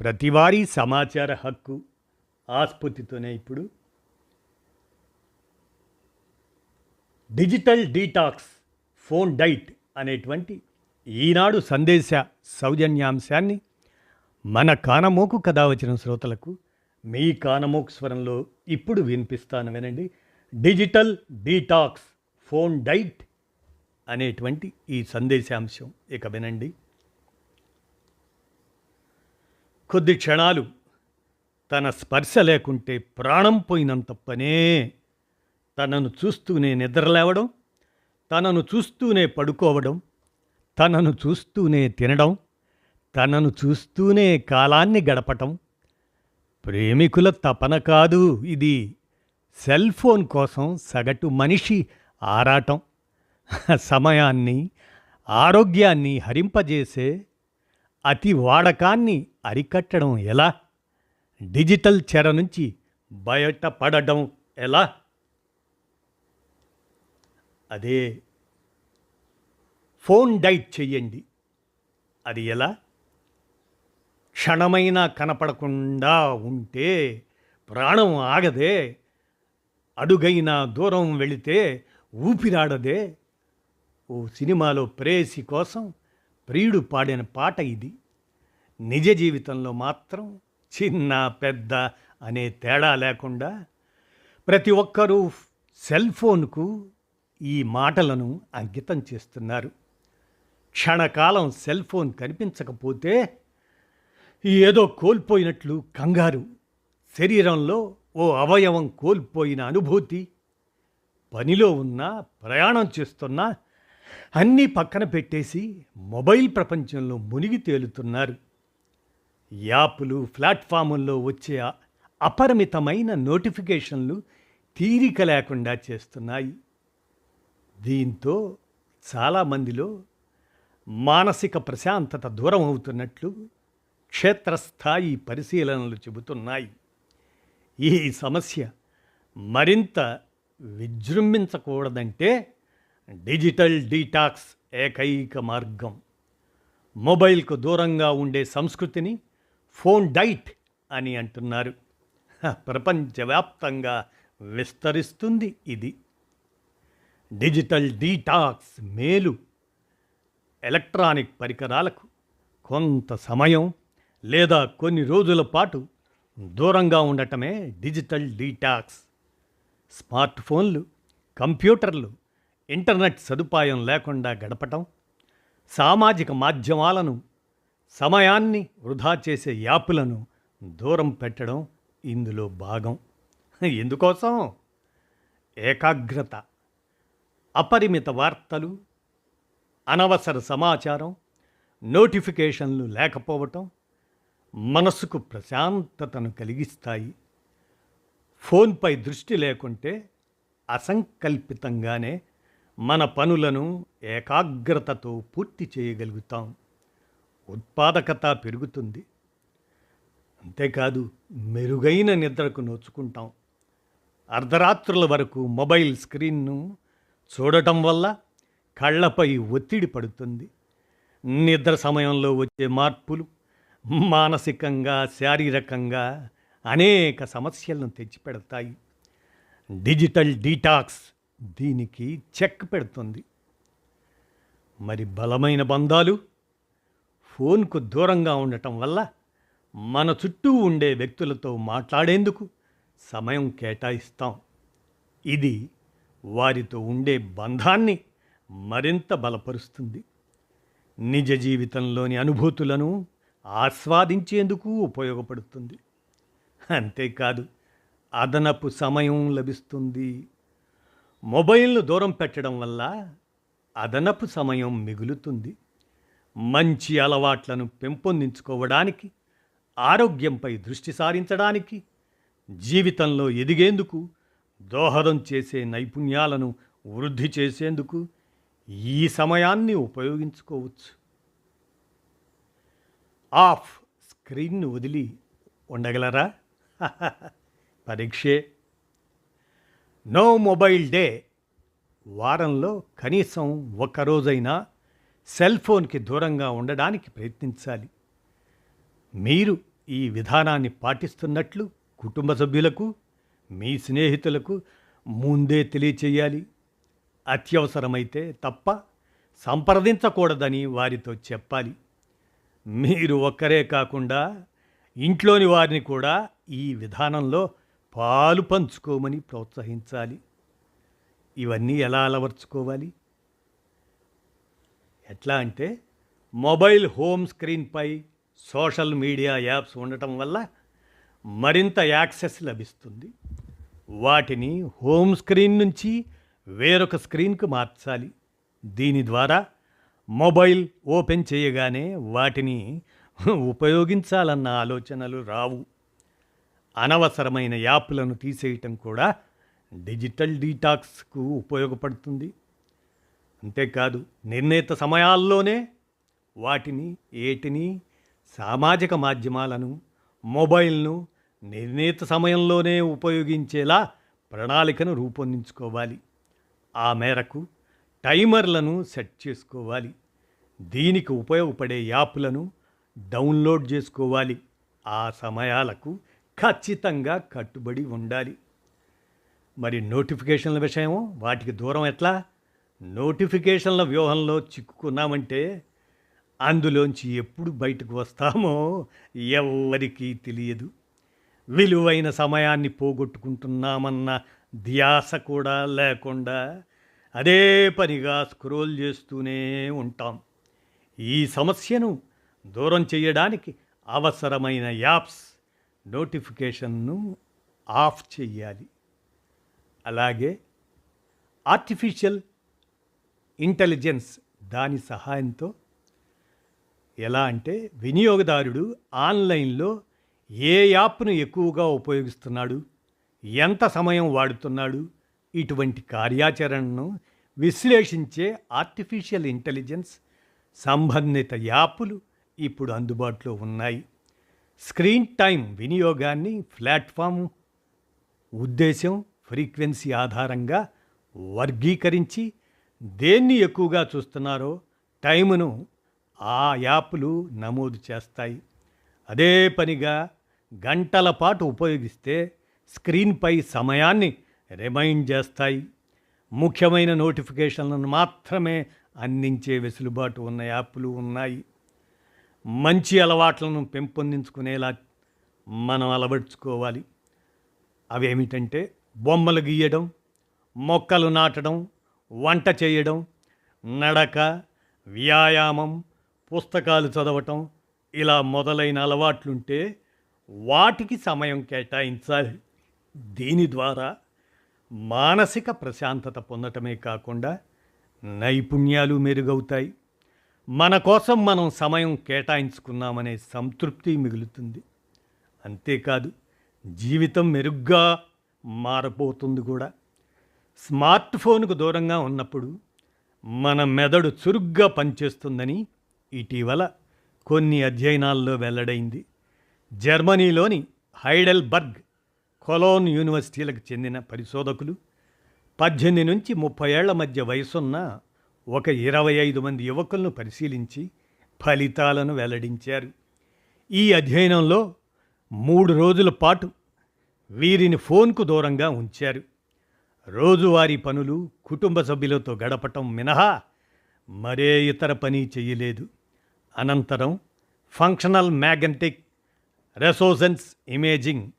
ప్రతివారీ సమాచార హక్కు ఆస్ఫూర్తితోనే ఇప్పుడు డిజిటల్ డీటాక్స్ ఫోన్ డైట్ అనేటువంటి ఈనాడు సందేశ సౌజన్యాంశాన్ని మన కానమోకు కథ వచ్చిన శ్రోతలకు మీ కానమోకు స్వరంలో ఇప్పుడు వినిపిస్తాను వినండి. డిజిటల్ డీటాక్స్ ఫోన్ డైట్ అనేటువంటి ఈ సందేశాంశం. ఇక వినండి. కొద్ది క్షణాలు తన స్పర్శ లేకుంటే ప్రాణం పోయినంత పనే తనను చూస్తూనే నిద్రలేవడం తనను చూస్తూనే పడుకోవడం తనను చూస్తూనే తినడం తనను చూస్తూనే కాలాన్ని గడపటం. ప్రేమికుల తపన కాదు ఇది సెల్ ఫోన్ కోసం సగటు మనిషి ఆరాటం. సమయాన్ని ఆరోగ్యాన్ని హరింపజేసే అతి వాడకాన్ని అరికట్టడం ఎలా? డిజిటల్ చెర నుంచి బయటపడడం ఎలా? అదే ఫోన్ డైట్ చెయ్యండి. అది ఎలా? క్షణమైనా కనపడకుండా ఉంటే ప్రాణం ఆగదే అడుగైనా దూరం వెళితే ఊపిరాడదే ఓ సినిమాలో ప్రేసి కోసం ప్రియుడు పాడిన పాట ఇది. నిజ జీవితంలో మాత్రం చిన్న పెద్ద అనే తేడా లేకుండా ప్రతి ఒక్కరూ సెల్ ఫోన్కు ఈ మాటలను అంకితం చేస్తున్నారు. క్షణకాలం సెల్ ఫోన్ కనిపించకపోతే ఏదో కోల్పోయినట్లు కంగారు. శరీరంలో ఓ అవయవం కోల్పోయిన అనుభూతి. పనిలో ఉన్నా ప్రయాణం చేస్తున్నా అన్నీ పక్కన పెట్టేసి మొబైల్ ప్రపంచంలో మునిగి తేలుతున్నారు. యాప్లు ప్లాట్ఫాముల్లో వచ్చే అపరిమితమైన నోటిఫికేషన్లు తీరిక లేకుండా చేస్తున్నాయి. దీంతో చాలామందిలో మానసిక ప్రశాంతత దూరం అవుతున్నట్లు క్షేత్రస్థాయి పరిశీలనలు చెబుతున్నాయి. ఈ సమస్య మరింత విజృంభించకూడదంటే డిజిటల్ డీటాక్స్ ఏకైక మార్గం. మొబైల్కు దూరంగా ఉండే సంస్కృతిని ఫోన్ డైట్ అని అంటున్నారు. ప్రపంచవ్యాప్తంగా విస్తరిస్తుంది ఇది. డిజిటల్ డీటాక్స్ మేలు. ఎలక్ట్రానిక్ పరికరాలకు కొంత సమయం లేదా కొన్ని రోజుల పాటు దూరంగా ఉండటమే డిజిటల్ డీటాక్స్. స్మార్ట్ ఫోన్లు కంప్యూటర్లు ఇంటర్నెట్ సదుపాయం లేకుండా గడపటం సామాజిక మాధ్యమాలను సమయాన్ని వృధా చేసే యాప్లను దూరం పెట్టడం ఇందులో భాగం. ఎందుకోసం? ఏకాగ్రత అపరిమిత వార్తలు అనవసర సమాచారం నోటిఫికేషన్లు లేకపోవటం మనసుకు ప్రశాంతతను కలిగిస్తాయి. ఫోన్పై దృష్టి లేకుంటే అసంకల్పితంగానే మన పనులను ఏకాగ్రతతో పూర్తి చేయగలుగుతాం. ఉత్పాదకత పెరుగుతుంది. అంతేకాదు మెరుగైన నిద్రకు నోచుకుంటాం. అర్ధరాత్రుల వరకు మొబైల్ స్క్రీన్ను చూడటం వల్ల కళ్ళపై ఒత్తిడి పడుతుంది. నిద్ర సమయంలో వచ్చే మార్పులు మానసికంగా శారీరకంగా అనేక సమస్యలను తెచ్చిపెడతాయి. డిజిటల్ డీటాక్స్ దీనికి చెక్ పెడుతుంది. మరి బలమైన బంధాలు ఫోన్కు దూరంగా ఉండటం వల్ల మన చుట్టూ ఉండే వ్యక్తులతో మాట్లాడేందుకు సమయం కేటాయిస్తాం. ఇది వారితో ఉండే బంధాన్ని మరింత బలపరుస్తుంది. నిజ జీవితంలోని అనుభూతులను ఆస్వాదించేందుకు ఉపయోగపడుతుంది. అంతేకాదు అదనపు సమయం లభిస్తుంది. మొబైల్ను దూరం పెట్టడం వల్ల అదనపు సమయం మిగులుతుంది. మంచి అలవాట్లను పెంపొందించుకోవడానికి ఆరోగ్యంపై దృష్టి సారించడానికి జీవితంలో ఎదిగేందుకు దోహదం చేసే నైపుణ్యాలను వృద్ధి చేసేందుకు ఈ సమయాన్ని ఉపయోగించుకోవచ్చు. ఆఫ్ స్క్రీన్ను వదిలి ఉండగలరా? పరీక్షే. నో మొబైల్ డే వారంలో కనీసం ఒక్క రోజైనా సెల్ ఫోన్కి దూరంగా ఉండడానికి ప్రయత్నించాలి. మీరు ఈ విధానాన్ని పాటిస్తున్నట్లు కుటుంబ సభ్యులకు మీ స్నేహితులకు ముందే తెలియచేయాలి. అత్యవసరమైతే తప్ప సంప్రదించకూడదని వారితో చెప్పాలి. మీరు ఒక్కరే కాకుండా ఇంట్లోని వారిని కూడా ఈ విధానంలో పాలు పంచుకోమని ప్రోత్సహించాలి. ఇవన్నీ ఎలా అలవర్చుకోవాలి? ఎట్లా అంటే మొబైల్ హోమ్ స్క్రీన్పై సోషల్ మీడియా యాప్స్ ఉండటం వల్ల మరింత యాక్సెస్ లభిస్తుంది. వాటిని హోమ్ స్క్రీన్ నుంచి వేరొక స్క్రీన్కు మార్చాలి. దీని ద్వారా మొబైల్ ఓపెన్ చేయగానే వాటిని ఉపయోగించాలన్న ఆలోచనలు రావు. అనవసరమైన యాప్లను తీసేయటం కూడా డిజిటల్ డీటాక్స్కు ఉపయోగపడుతుంది. అంతేకాదు నిర్ణీత సమయాల్లోనే వాటిని ఏటిని సామాజిక మాధ్యమాలను మొబైల్ను నిర్ణీత సమయంలోనే ఉపయోగించేలా ప్రణాళికను రూపొందించుకోవాలి. ఆ మేరకు టైమర్లను సెట్ చేసుకోవాలి. దీనికి ఉపయోగపడే యాప్లను డౌన్లోడ్ చేసుకోవాలి. ఆ సమయాలకు ఖచ్చితంగా కట్టుబడి ఉండాలి. మరి నోటిఫికేషన్ల విషయం వాటికి దూరం ఎట్లా? నోటిఫికేషన్ల వ్యూహంలో చిక్కుకున్నామంటే అందులోంచి ఎప్పుడు బయటకు వస్తామో ఎవరికీ తెలియదు. విలువైన సమయాన్ని పోగొట్టుకుంటున్నామన్న ధ్యాస కూడా లేకుండా అదే పనిగా స్క్రోల్ చేస్తూనే ఉంటాం. ఈ సమస్యను దూరం చేయడానికి అవసరమైన యాప్స్ నోటిఫికేషన్ను ఆఫ్ చెయ్యాలి. అలాగే ఆర్టిఫిషియల్ ఇంటెలిజెన్స్ దాని సహాయంతో ఎలా అంటే వినియోగదారుడు ఆన్లైన్లో ఏ యాప్ను ఎక్కువగా ఉపయోగిస్తున్నాడు ఎంత సమయం వాడుతున్నాడు ఇటువంటి కార్యాచరణను విశ్లేషించే ఆర్టిఫిషియల్ ఇంటెలిజెన్స్ సంబంధిత యాప్లు ఇప్పుడు అందుబాటులో ఉన్నాయి. స్క్రీన్ టైం వినియోగాన్ని ప్లాట్ఫామ్ ఉద్దేశం ఫ్రీక్వెన్సీ ఆధారంగా వర్గీకరించి దేన్ని ఎక్కువగా చూస్తున్నారో టైమును ఆ యాప్లు నమోదు చేస్తాయి. అదే పనిగా గంటల పాటు ఉపయోగిస్తే స్క్రీన్పై సమయాన్ని రిమైండ్ చేస్తాయి. ముఖ్యమైన నోటిఫికేషన్లను మాత్రమే అందించే వెసులుబాటు ఉన్న యాప్లు ఉన్నాయి. మంచి అలవాట్లను పెంపొందించుకునేలా మనం అలవర్చుకోవాలి. అవేమిటంటే బొమ్మలు గీయడం మొక్కలు నాటడం వంట చేయడం నడక వ్యాయామం పుస్తకాలు చదవటం ఇలా మొదలైన అలవాట్లుంటే వాటికి సమయం కేటాయించాలి. దీని ద్వారా మానసిక ప్రశాంతత పొందటమే కాకుండా నైపుణ్యాలు మెరుగవుతాయి. మన కోసం మనం సమయం కేటాయించుకున్నామనే సంతృప్తి మిగులుతుంది. అంతేకాదు జీవితం మెరుగ్గా మారబోతుంది కూడా. స్మార్ట్ ఫోన్కు దూరంగా ఉన్నప్పుడు మన మెదడు చురుగ్గా పనిచేస్తుందని ఇటీవల కొన్ని అధ్యయనాల్లో వెల్లడైంది. జర్మనీలోని హైడెల్బర్గ్ కొలోన్ యూనివర్సిటీలకు చెందిన పరిశోధకులు పద్దెనిమిది నుంచి ముప్పై ఏళ్ళ మధ్య వయసున్న ఒక ఇరవై ఐదు మంది యువకులను పరిశీలించి ఫలితాలను వెల్లడించారు. ఈ అధ్యయనంలో మూడు రోజుల పాటు వీరిని ఫోన్కు దూరంగా ఉంచారు. రోజువారీ పనులు కుటుంబ సభ్యులతో గడపటం మినహా మరే ఇతర పని చేయలేదు. అనంతరం ఫంక్షనల్ మ్యాగ్నెటిక్ రెసోసెన్స్ ఇమేజింగ్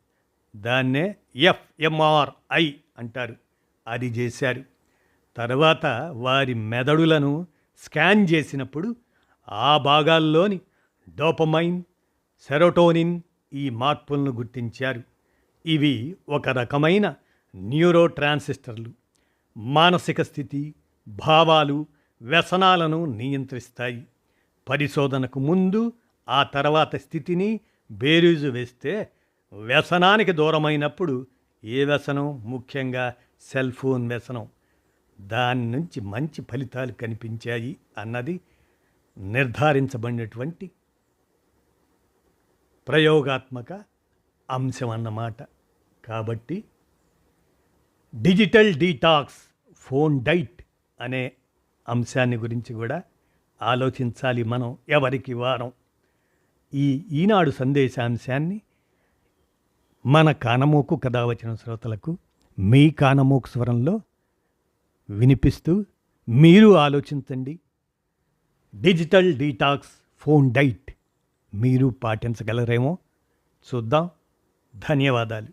దాన్నే ఎఫ్ఎంఆర్ఐ అంటారు. అది చేశారు. తర్వాత వారి మెదడులను స్కాన్ చేసినప్పుడు ఆ భాగాల్లోని డోపమైన్ సెరోటోనిన్ ఈ మార్పులను గుర్తించారు. ఇవి ఒక రకమైన న్యూరో ట్రాన్సిస్టర్లు మానసిక స్థితి భావాలు వ్యసనాలను నియంత్రిస్తాయి. పరిశోధనకు ముందు ఆ తర్వాత స్థితిని బేరీజు వేస్తే వ్యసనానికి దూరమైనప్పుడు ఏ వ్యసనం? ముఖ్యంగా సెల్ ఫోన్ వ్యసనం. దాని నుంచి మంచి ఫలితాలు కనిపించాయి అన్నది నిర్ధారించబడినటువంటి ప్రయోగాత్మక అంశం అన్నమాట. కాబట్టి డిజిటల్ డీటాక్స్ ఫోన్ డైట్ అనే అంశాన్ని గురించి కూడా ఆలోచించాలి మనం ఎవరికి వారం. ఈ ఈనాడు సందేశాంశాన్ని మన కానమోకు కథ వచ్చిన శ్రోతలకు మీ కానమోకు స్వరంలో వినిపిస్తూ మీరు ఆలోచించండి. డిజిటల్ డీటాక్స్ ఫోన్ డైట్ మీరు పాటించగలరేమో? చూద్దాం. ధన్యవాదాలు.